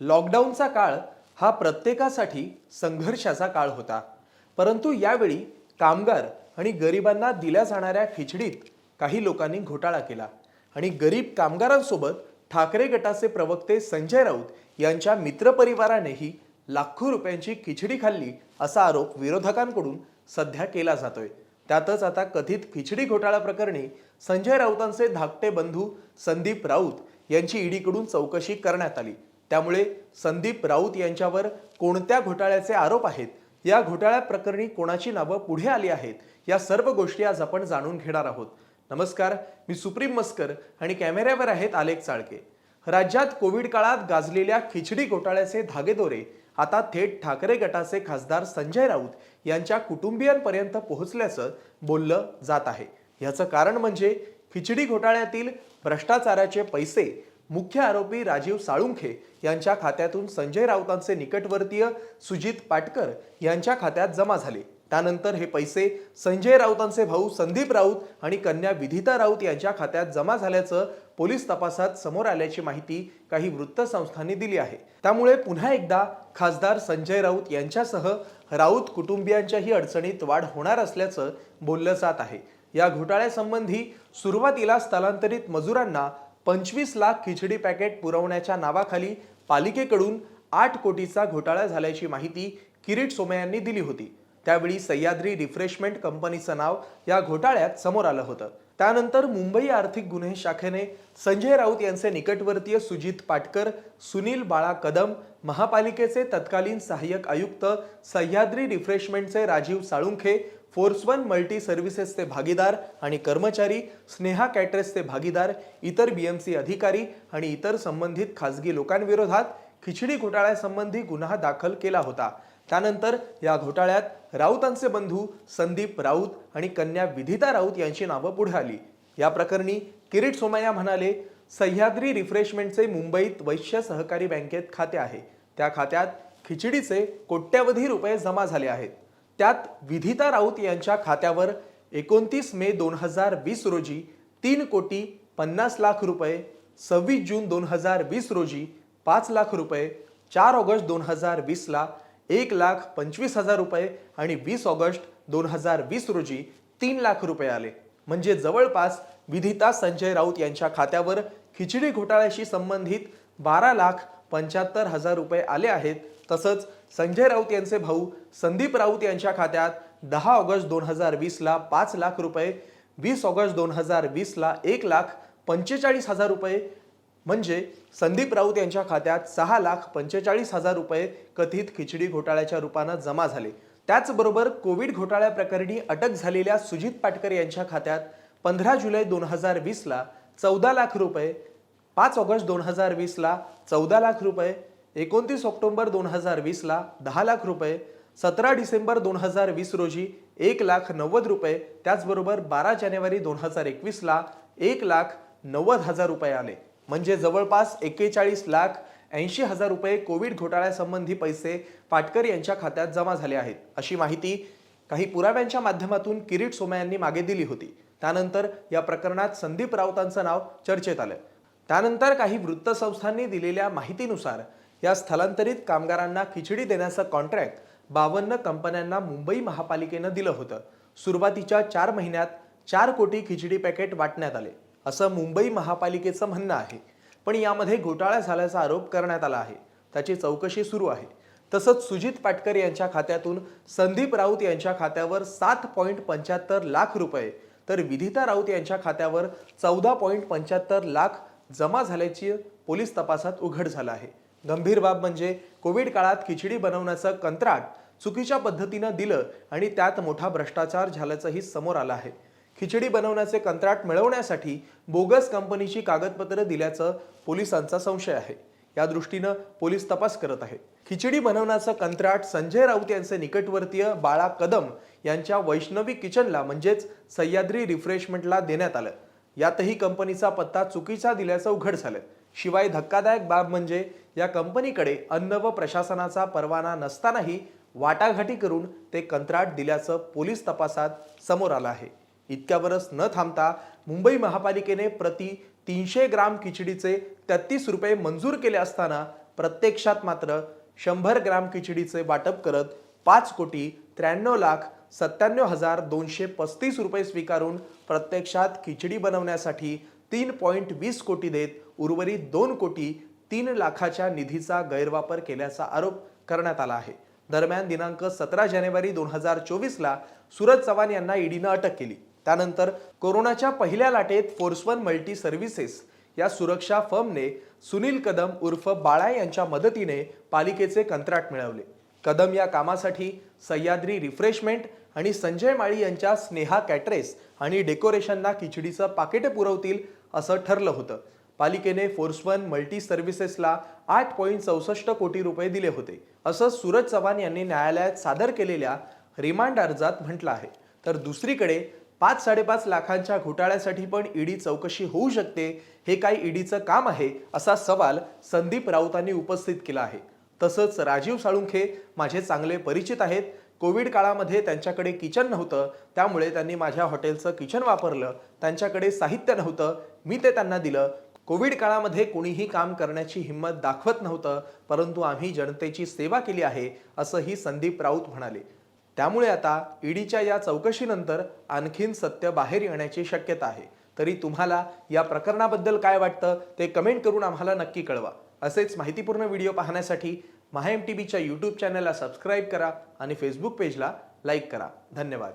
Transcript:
लॉकडाऊनचा काळ हा प्रत्येकासाठी संघर्षाचा काळ होता. परंतु यावेळी कामगार आणि गरिबांना दिल्या जाणाऱ्या खिचडीत काही लोकांनी घोटाळा केला आणि गरीब कामगारांसोबत ठाकरे गटाचे प्रवक्ते संजय राऊत यांच्या मित्रपरिवारानेही लाखो रुपयांची खिचडी खाल्ली असा आरोप विरोधकांकडून सध्या केला जातोय. त्यातच आता कथित खिचडी घोटाळा प्रकरणी संजय राऊतांचे धाकटे बंधू संदीप राऊत यांची ईडीकडून चौकशी करण्यात आली. त्यामुळे संदीप राऊत यांच्यावर कोणत्या घोटाळ्याचे आरोप आहेत? या घोटाळ्या प्रकरणी कोणाची नावं पुढे आली आहेत? या सर्व गोष्टी आज आपण जाणून घेणार आहोत. नमस्कार मी सुप्रीम मस्कर आणि कॅमेऱ्यावर आहेत आलेख चाळके. राज्यात कोविड काळात गाजलेल्या खिचडी घोटाळ्याचे धागेदोरे आता थेट ठाकरे गटाचे खासदार संजय राऊत यांच्या कुटुंबियांपर्यंत पोहोचल्याचं बोललं जात आहे. याचं कारण म्हणजे खिचडी घोटाळ्यातील भ्रष्टाचाराचे पैसे मुख्य आरोपी राजीव साळुंखे यांच्या खात्यातून संजय राऊतांचे निकटवर्तीय सुजित पाटकर यांच्या खात्यात जमा झाले. त्यानंतर हे पैसे संजय राऊतांचे भाऊ संदीप राऊत आणि कन्या विधिता राऊत यांच्या खात्यात जमा झाल्याचं पोलीस तपासात समोर आल्याची माहिती काही वृत्तसंस्थांनी दिली आहे. त्यामुळे पुन्हा एकदा खासदार संजय राऊत यांच्यासह राऊत कुटुंबियांच्याही अडचणीत वाढ होणार असल्याचं बोललं जात आहे. या घोटाळ्यासंबंधी सुरुवातीला स्थलांतरित मजुरांना पंचवीस लाख खिचडी पॅकेट पुरवण्याच्या नावाखाली पालिकेकडून आठ कोटीचा घोटाळा झाल्याची माहिती किरीट सोमय्यांनी दिली होती. त्यावेळी सह्याद्री रिफ्रेशमेंट कंपनीचं नाव या घोटाळ्यात समोर आलं होतं. त्यानंतर मुंबई आर्थिक गुन्हे शाखेने संजय राऊत यांचे निकटवर्तीय सुजित पाटकर सुनील बाळा कदम महापालिकेचे तत्कालीन सहाय्यक आयुक्त Sahyadri रिफ्रेशमेंटचे Rajiv Salunkhe force one multi सर्व्हिसेसचे भागीदार आणि कर्मचारी स्नेहा कॅटरेसचे भागीदार इतर बी एम सी अधिकारी आणि इतर संबंधित खासगी लोकांविरोधात खिचडी घोटाळ्यासंबंधी गुन्हा दाखल केला होता. त्यानंतर या घोटाळ्यात राऊतांचे बंधू संदीप राऊत आणि कन्या विधिता राऊत यांची नावं पुढे आली. या प्रकरणी किरीट सोमय्या म्हणाले सह्याद्री रिफ्रेशमेंटचे मुंबईत वैश्य सहकारी बँकेत खाते आहे. त्या खात्यात खिचडीचे कोट्यवधी रुपये जमा झाले आहेत. त्यात विधिता राऊत यांच्या खात्यावर एकोणतीस मे दोन हजार वीस रोजी तीन कोटी पन्नास लाख रुपये सव्वीस जून दोन हजार वीस रोजी पाच लाख रुपये चार ऑगस्ट दोन हजार वीसला एक लाख पंचवीस हजार रुपये आणि वीस ऑगस्ट दोन हजार वीस रोजी तीन लाख रुपये आले. म्हणजे जवळपास विधिता संजय राऊत यांच्या खात्यावर खिचडी घोटाळ्याशी संबंधित बारा लाख पंच्याहत्तर हजार रुपये आले आहेत तसंच संजय राऊत यांचे भाऊ संदीप राऊत यांच्या खात्यात दहा ऑगस्ट दोन हजार वीसला पाच लाख रुपये वीस ऑगस्ट दोन हजार वीसला एक लाख पंचेचाळीस हजार रुपये म्हणजे संदीप राऊत यांच्या खात्यात सहा लाख पंचेचाळीस हजार रुपये कथित खिचडी घोटाळ्याच्या रूपानं जमा झाले. त्याचबरोबर कोविड घोटाळ्या प्रकरणी अटक झालेल्या सुजित पाटकर यांच्या खात्यात पंधरा जुलै दोन हजार वीसला चौदा लाख रुपये पाच ऑगस्ट दोन हजार वीसला चौदा लाख रुपये एकोणतीस ऑक्टोंबर दोन हजार वीसला दहा लाख रुपये सतरा डिसेंबर दोन हजार वीस रोजी एक लाख नव्वद रुपये त्याचबरोबर बारा जानेवारी दोन हजार एकवीसला एक लाख नव्वद हजार रुपये आले. म्हणजे जवळपास एक्केचाळीस लाख ऐंशी हजार रुपये कोविड घोटाळ्यासंबंधी पैसे पाटकर यांच्या खात्यात जमा झाले आहेत. अशी माहिती काही पुराव्यांच्या माध्यमातून किरीट सोमय यांनी मागे दिली होती. त्यानंतर या प्रकरणात संदीप राऊतांचं नाव चर्चेत आलं. त्यानंतर काही वृत्तसंस्थांनी दिलेल्या माहितीनुसार या स्थलांतरित कामगारांना खिचडी देण्याचं कॉन्ट्रॅक्ट बावन्न कंपन्यांना मुंबई महापालिकेनं दिलं होतं. सुरुवातीच्या चार महिन्यात चार कोटी खिचडी पॅकेट वाटण्यात आले असं मुंबई महापालिकेचं म्हणणं आहे. पण यामध्ये घोटाळा झाल्याचा आरोप करण्यात आला आहे. त्याची चौकशी सुरू आहे. तसंच सुजित पाटकर यांच्या खात्यातून संदीप राऊत यांच्या खात्यावर सात पॉईंट पंच्याहत्तर लाख रुपये तर विधिता राऊत यांच्या खात्यावर चौदा पॉईंट पंच्याहत्तर लाख जमा झाल्याची पोलीस तपासात उघड झालं आहे. गंभीर बाब म्हणजे कोविड काळात खिचडी बनवण्याचं कंत्राट चुकीच्या पद्धतीनं दिलं आणि त्यात मोठा भ्रष्टाचार झाल्याचंही समोर आलं आहे. खिचडी बनवण्याचे कंत्राट मिळवण्यासाठी बोगस कंपनीची कागदपत्रं दिल्याचं पोलिसांचा संशय आहे. या दृष्टीनं पोलीस तपास करत आहेत. खिचडी बनवण्याचं कंत्राट संजय राऊत यांचे निकटवर्तीय बाळा कदम यांच्या वैष्णवी किचनला म्हणजेच सह्याद्री रिफ्रेशमेंटला देण्यात आलं. यातही कंपनीचा पत्ता चुकीचा दिल्याचं उघड झालं. शिवाय धक्कादायक बाब म्हणजे या कंपनीकडे अन्न व प्रशासनाचा परवाना नसतानाही वाटाघाटी करून ते कंत्राट दिल्याचं पोलीस तपासात समोर आलं आहे. इतक्यावरच न थांबता मुंबई महापालिकेने प्रति तीनशे ग्राम खिचडीचे तेहतीस रुपये मंजूर केले असताना प्रत्यक्षात मात्र शंभर ग्राम खिचडीचे वाटप करत पाच कोटी त्र्याण्णव लाख सत्त्याण्णव हजार दोनशे पस्तीस रुपये स्वीकारून प्रत्यक्षात खिचडी बनवण्यासाठी तीन पॉईंट वीस कोटी देत उर्वरित दोन कोटी तीन लाखाच्या निधीचा गैरवापर केल्याचा आरोप करण्यात आला आहे. दरम्यान दिनांक सतरा जानेवारी दोन हजार चोवीसला सूरज चव्हाण यांना ईडीनं अटक केली. त्यानंतर कोरोनाच्या पहिल्या लाटेत फोर्स वन मल्टी सर्व्हिसेस या सुरक्षा फर्मने सुनील कदम उर्फ बाळा यांच्या मदतीने पालिकेचे कंत्राट मिळवले. कदम या कामासाठी सह्याद्री रिफ्रेशमेंट आणि संजय माळी यांच्या स्नेहा कॅटरेस आणि डेकोरेशनना खिचडीचं पाकिटे पुरवतील असं ठरलं होतं. पालिकेने फोर्स वन मल्टी सर्व्हिसेसला आठ पॉईंट चौसष्ट कोटी रुपये दिले होते असं सूरज चव्हाण यांनी न्यायालयात सादर केलेल्या रिमांड अर्जात म्हटलं आहे. तर दुसरीकडे पाच साडेपाच लाखांच्या घोटाळ्यासाठी पण ईडी चौकशी होऊ शकते हे काय ईडीचं काम आहे असा सवाल संदीप राऊतांनी उपस्थित केला आहे. तसंच राजीव साळुंखे माझे चांगले परिचित आहेत. कोविड काळामध्ये त्यांच्याकडे किचन नव्हतं. त्यामुळे त्यांनी माझ्या हॉटेलचं किचन वापरलं. त्यांच्याकडे साहित्य नव्हतं. मी ते त्यांना दिलं. कोविड काळामध्ये कोणीही काम करण्याची हिंमत दाखवत नव्हतं. परंतु आम्ही जनतेची सेवा केली आहे असंही संदीप राऊत म्हणाले. त्यामुळे आता ईडीच्या या चौकशीनंतर आणखीन सत्य बाहेर येण्याची शक्यता आहे. तरी तुम्हाला या प्रकरणाबद्दल काय वाटतं ते कमेंट करून आम्हाला नक्की कळवा. असेच माहितीपूर्ण व्हिडिओ पाहण्यासाठी महा एम टी बीच्या यूट्यूब चॅनलला सबस्क्राईब करा आणि फेसबुक पेजला लाईक करा. धन्यवाद.